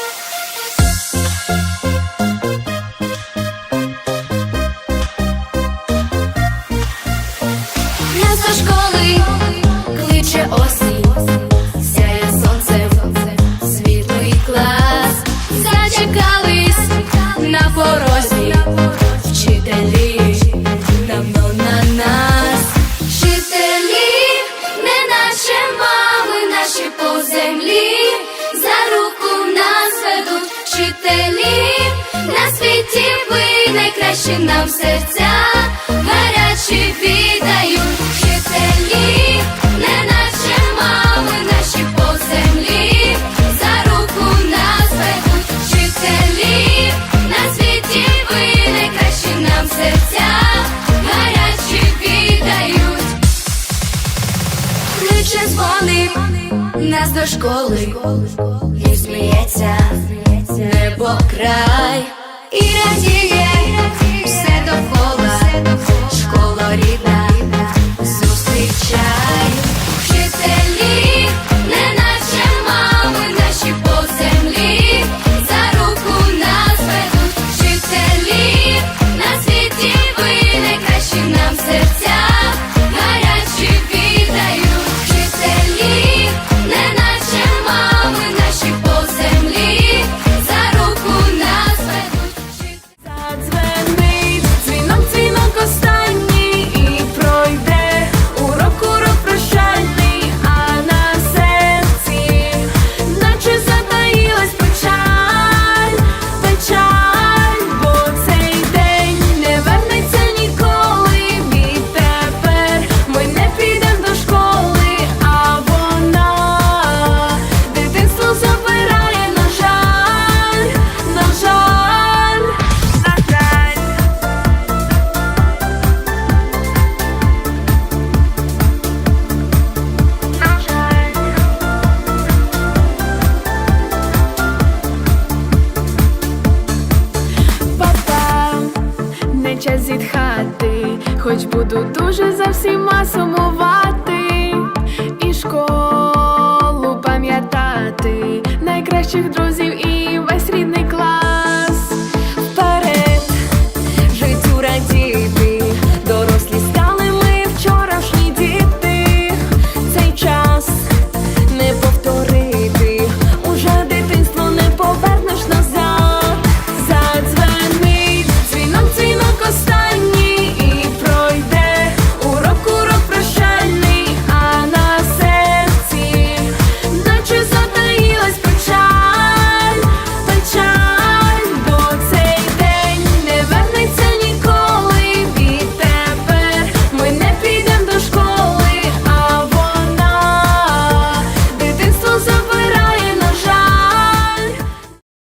you вчителі, на світі ви найкращі нам серця, гарячі віддають. Вчителі, не наче мами наші по землі, за руку нас ведуть. Вчителі, на світі ви найкращі нам серця, гарячі віддають. Кличе дзвоник нас до школи, і сміється небо край, і радіє все довкола, школа рідна, зустрічай, вчителі, не наче мами наші по землі, за руку нас ведуть вчителі, на світі ви найкращі нам серця, час зітхати, хоч буду дуже за всіма сумувати, і школу пам'ятати, найкращих друзів і